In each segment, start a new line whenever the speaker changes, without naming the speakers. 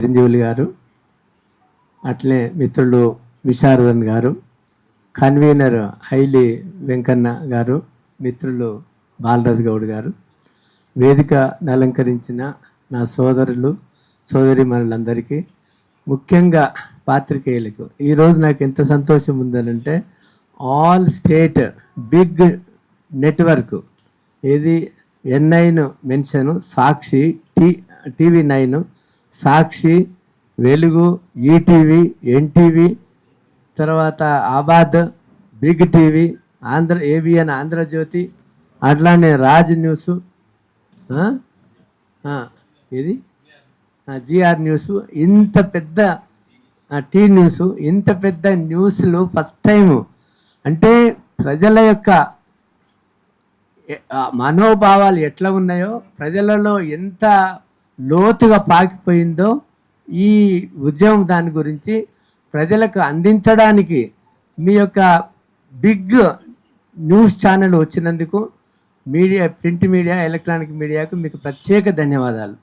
చిరంజీవులు గారు అట్లే మిత్రులు విశారదన్ గారు కన్వీనర్ హైలి వెంకన్న గారు మిత్రులు బాలరాజు గౌడ్ గారు. వేదిక అలంకరించిన నా సోదరులు సోదరిమణులందరికీ ముఖ్యంగా పాత్రికేయులకు ఈరోజు నాకు ఎంత సంతోషం ఉందనంటే ఆల్ స్టేట్ బిగ్ నెట్వర్క్ ఏది N nine mention Sakshi T TV nine Sakshi Velugu ETV NTV తర్వాత ఆబాద్ big TV Andhra ABN Andhra Jyothi అట్లానే రాజ్ న్యూస్ ఇది జిఆర్ న్యూస్ ఇంత పెద్ద టీ న్యూస్ ఇంత పెద్ద న్యూస్లు ఫస్ట్ టైము. అంటే ప్రజల యొక్క మనోభావాలు ఎట్లా ఉన్నాయో ప్రజలలో ఎంత లోతుగా పాకిపోయిందో ఈ ఉద్యమం దాని గురించి ప్రజలకు అందించడానికి మీ యొక్క బిగ్ న్యూస్ ఛానల్ వచ్చినందుకు మీడియా ప్రింట్ మీడియా ఎలక్ట్రానిక్ మీడియాకు మీకు ప్రత్యేక ధన్యవాదాలు.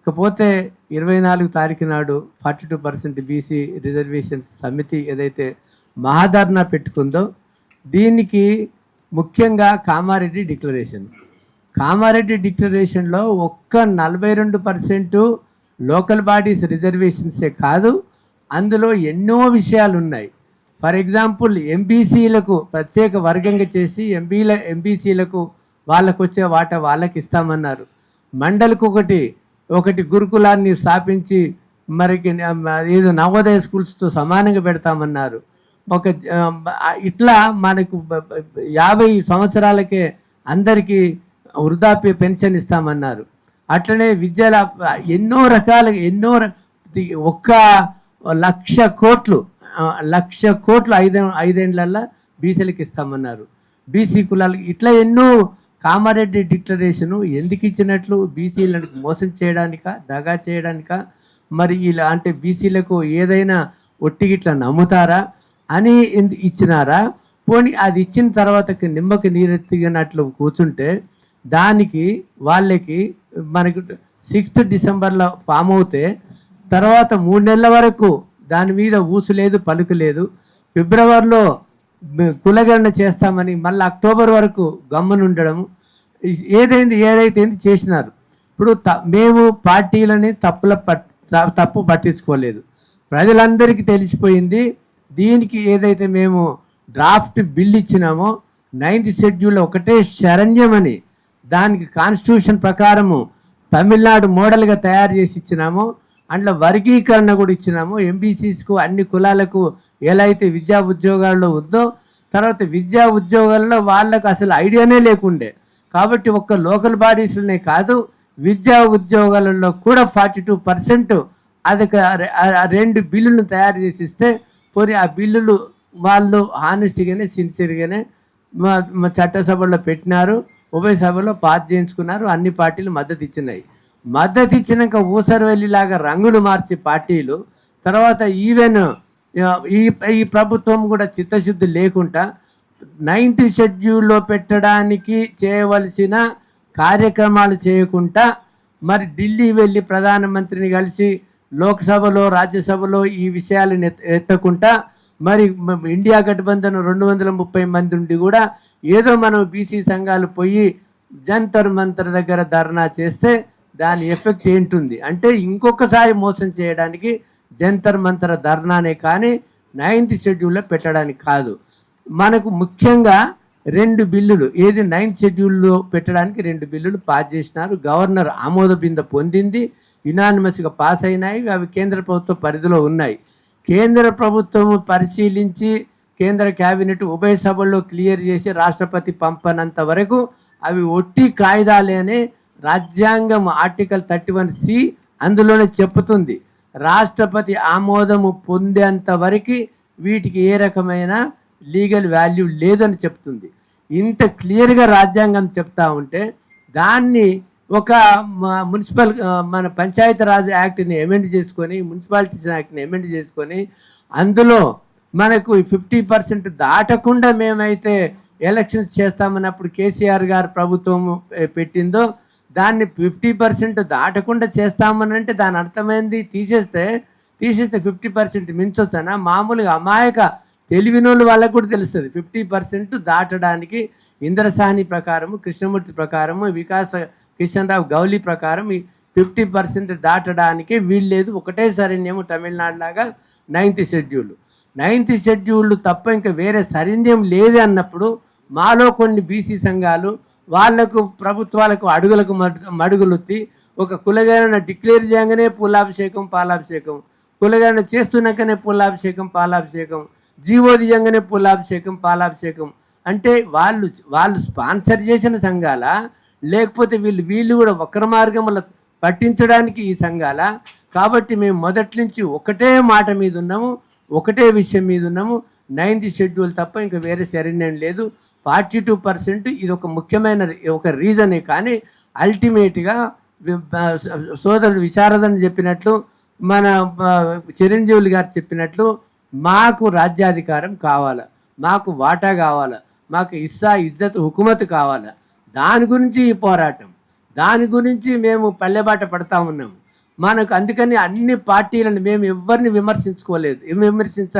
ఇకపోతే ఇరవై నాలుగు తారీఖు నాడు forty two percent BC reservations సమితి ఏదైతే మహాధర్నా పెట్టుకుందో దీనికి ముఖ్యంగా కామారెడ్డి డిక్లరేషన్. కామారెడ్డి డిక్లరేషన్లో ఒక్క నలభై రెండు పర్సెంటు లోకల్ బాడీస్ రిజర్వేషన్సే కాదు అందులో ఎన్నో విషయాలు ఉన్నాయి. ఫర్ ఎగ్జాంపుల్ ఎంబీసీలకు ప్రత్యేక వర్గంగా చేసి ఎంబీల ఎంబీసీలకు వాళ్ళకు వచ్చే వాట వాళ్ళకి ఇస్తామన్నారు మండలికి ఒకటి ఒకటి గురుకులాన్ని స్థాపించి మరికి ఏదో నవోదయ స్కూల్స్తో సమానంగా పెడతామన్నారు. ఒక ఇట్లా మనకు యాభై సంవత్సరాలకే అందరికీ వృద్ధాప్య పెన్షన్ ఇస్తామన్నారు. అట్లనే విద్యల ఎన్నో రకాల ఎన్నో ఒక్క లక్ష కోట్లు లక్ష కోట్లు ఐదు ఐదేండ్లల్లో బీసీలకు ఇస్తామన్నారు. బీసీ కులాలకు ఇట్లా ఎన్నో కామారెడ్డి డిక్లరేషను ఎందుకు ఇచ్చినట్లు బీసీలను మోసం చేయడానిక దగా చేయడానిక మరి ఇలా అంటే బీసీలకు ఏదైనా ఒట్టిగిట్లా నమ్ముతారా అని ఇచ్చినారా? పోనీ అది ఇచ్చిన తర్వాతకి నిమ్మకి నీరెత్తిగినట్లు కూర్చుంటే దానికి వాళ్ళకి మనకు సిక్స్త్ డిసెంబర్లో ఫామ్ అవుతే తర్వాత మూడు నెలల వరకు దాని మీద ఊసు లేదు పలుకు లేదు. ఫిబ్రవరిలో కులగరణ కులగణన చేస్తామని మళ్ళీ అక్టోబర్ వరకు గమ్మనుండడం ఏదైంది ఏదైతే చేసినారు. ఇప్పుడు త- మేము పార్టీలని తప్పుల పట్ తప్పు పట్టించుకోలేదు. ప్రజలందరికీ తెలిసిపోయింది దీనికి ఏదైతే మేము డ్రాఫ్ట్ బిల్ ఇచ్చినామో నైన్త్ షెడ్యూల్ ఒకటే శరణ్యమని దానికి కాన్స్టిట్యూషన్ ప్రకారము తమిళనాడు మోడల్గా తయారు చేసి ఇచ్చినాము. అందులో వర్గీకరణ కూడా ఇచ్చినాము. ఎంబీసీస్కు అన్ని కులాలకు ఎలా అయితే విద్యా ఉద్యోగాల్లో ఉందో తర్వాత విద్యా ఉద్యోగాల్లో వాళ్ళకు అసలు ఐడియానే లేకుండే. కాబట్టి ఒక్క లోకల్ బాడీస్లోనే కాదు విద్యా ఉద్యోగాలలో కూడా ఫార్టీ టూ పర్సెంట్ అది రెండు బిల్లులను తయారు చేసి ఇస్తే పోనీ ఆ బిల్లులు వాళ్ళు హానెస్ట్గానే సిన్సియర్గానే మా మా చట్టసభలో పెట్టినారు. ఉభయ సభలో పాస్ చేయించుకున్నారు. అన్ని పార్టీలు మద్దతు ఇచ్చినాయి. మద్దతు ఇచ్చినాక ఊసరవెల్లిలాగా రంగులు మార్చి పార్టీలు. తర్వాత ఈవెన్ ఈ ఈ ప్రభుత్వం కూడా చిత్తశుద్ధి లేకుండా నైన్త్ షెడ్యూల్లో పెట్టడానికి చేయవలసిన కార్యక్రమాలు చేయకుండా మరి ఢిల్లీ వెళ్ళి ప్రధానమంత్రిని కలిసి లోక్సభలో రాజ్యసభలో ఈ విషయాలను ఎత్తకుండా మరి ఇండియా గఠబంధన్ రెండు వందల ముప్పై మంది ఉండి కూడా ఏదో మనం బీసీ సంఘాలు పోయి జంతర్ మంతర్ దగ్గర ధర్నా చేస్తే దాని ఎఫెక్ట్ ఏంటుంది? అంటే ఇంకొకసారి మోసం చేయడానికి జంతర్ మంతర ధర్నానే కానీ నైన్త్ షెడ్యూల్లో పెట్టడానికి కాదు. మనకు ముఖ్యంగా రెండు బిల్లులు ఏది నైన్త్ షెడ్యూల్లో పెట్టడానికి రెండు బిల్లులు పాస్ చేసినారు. గవర్నర్ ఆమోద బింద పొందింది. యునానిమస్గా పాస్ అయినాయి. అవి కేంద్ర ప్రభుత్వ పరిధిలో ఉన్నాయి. కేంద్ర ప్రభుత్వం పరిశీలించి కేంద్ర కేబినెట్ ఉభయ సభల్లో క్లియర్ చేసి రాష్ట్రపతి పంపనంత వరకు అవి ఒట్టి కాయిదాలే రాజ్యాంగం ఆర్టికల్ థర్టీ వన్ సి అందులోనే చెప్పుతుంది రాష్ట్రపతి ఆమోదము పొందేంత వరకు వీటికి ఏ రకమైన లీగల్ వాల్యూ లేదని చెప్తుంది ఇంత క్లియర్గా రాజ్యాంగం చెప్తా ఉంటే దాన్ని ఒక మున్సిపల్ మన పంచాయతీరాజ్ యాక్ట్ని అమెండ్ చేసుకొని మున్సిపాలిటీస్ యాక్ట్ని అమెండ్ చేసుకొని అందులో మనకు ఫిఫ్టీ పర్సెంట్ దాటకుండా మేమైతే ఎలక్షన్స్ చేస్తామన్నప్పుడు కేసీఆర్ గారు ప్రభుత్వం పెట్టిందో దాన్ని ఫిఫ్టీ పర్సెంట్ దాటకుండా చేస్తామని అంటే దాని అర్థమైంది. తీసేస్తే తీసేస్తే ఫిఫ్టీ పర్సెంట్ మించొచ్చనా? మామూలుగా అమాయక తెలివినోళ్ళు వాళ్ళకు కూడా తెలుస్తుంది. ఫిఫ్టీ పర్సెంట్ దాటడానికి ఇంద్రసాని ప్రకారము కృష్ణమూర్తి ప్రకారము వికాస కిషన్ రావు గౌలీ ప్రకారం ఈ ఫిఫ్టీ పర్సెంట్ దాటడానికి వీల్లేదు. ఒకటే సరైన్యము తమిళనాడు లాగా నైన్త్ షెడ్యూల్. నైన్త్ షెడ్యూల్ తప్ప ఇంకా వేరే సరైన్యం లేదు అన్నప్పుడు మాలో కొన్ని బీసీ సంఘాలు వాళ్ళకు ప్రభుత్వాలకు అడుగులకు మడు- మడుగులొత్తి ఒక కులగణన డిక్లేర్ చేయగానే పూలాభిషేకం పాలాభిషేకం. కులగణన చేస్తున్నాకనే పూలాభిషేకం పాలాభిషేకం. జీవోదియంగానే పూలాభిషేకం పాలాభిషేకం. అంటే వాళ్ళు వాళ్ళు స్పాన్సర్ చేసిన సంఘాల లేకపోతే వీళ్ళు వీళ్ళు కూడా వక్ర మార్గముల పట్టించడానికి ఈ సంఘాల. కాబట్టి మేము మొదటి నుంచి ఒకటే మాట మీద ఉన్నాము. ఒకటే విషయం మీద ఉన్నాము. నైన్త్ షెడ్యూల్ తప్ప ఇంకా వేరే శరణ్యం లేదు. ఫార్టీ టూ పర్సెంట్ ఇది ఒక ముఖ్యమైన ఒక రీజనే కానీ అల్టిమేట్గా సోదరుడు విశారదని చెప్పినట్లు మన చిరంజీవులు గారు చెప్పినట్లు మాకు రాజ్యాధికారం కావాల మాకు వాటా కావాల మాకు ఇస్సా ఇజ్జత్ హుకుమత్ కావాల. దాని గురించి ఈ పోరాటం దాని గురించి మేము పల్లెబాట పడతా ఉన్నాము. మనకు అందుకని అన్ని పార్టీలను మేము ఎవరిని విమర్శించుకోలేదు. విమర్శించ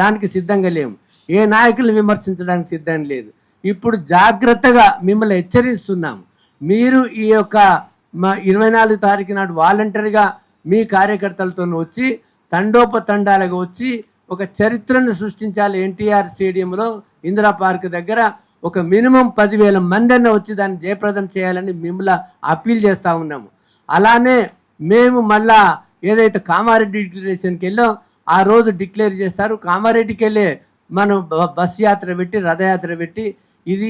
దానికి సిద్ధంగా లేము. ఏ నాయకులను విమర్శించడానికి సిద్ధం లేదు. ఇప్పుడు జాగ్రత్తగా మిమ్మల్ని హెచ్చరిస్తున్నాము. మీరు ఈ యొక్క మా ఇరవై నాలుగు తారీఖు నాడు వాలంటరీగా మీ కార్యకర్తలతో వచ్చి తండోపతండాలుగా వచ్చి ఒక చరిత్రను సృష్టించాలి ఎన్టీఆర్ స్టేడియంలో ఇందిరా పార్క్ దగ్గర. ఒక మినిమం పదివేల మంది అన్న వచ్చి దాన్ని జయప్రదం చేయాలని మిమ్మల్ని అప్పీల్ చేస్తూ ఉన్నాము. అలానే మేము మళ్ళా ఏదైతే కామారెడ్డి డిక్లరేషన్కి వెళ్ళాం ఆ రోజు డిక్లేర్ చేస్తారు. కామారెడ్డికి వెళ్ళే మనం బస్ యాత్ర పెట్టి రథయాత్ర పెట్టి ఇది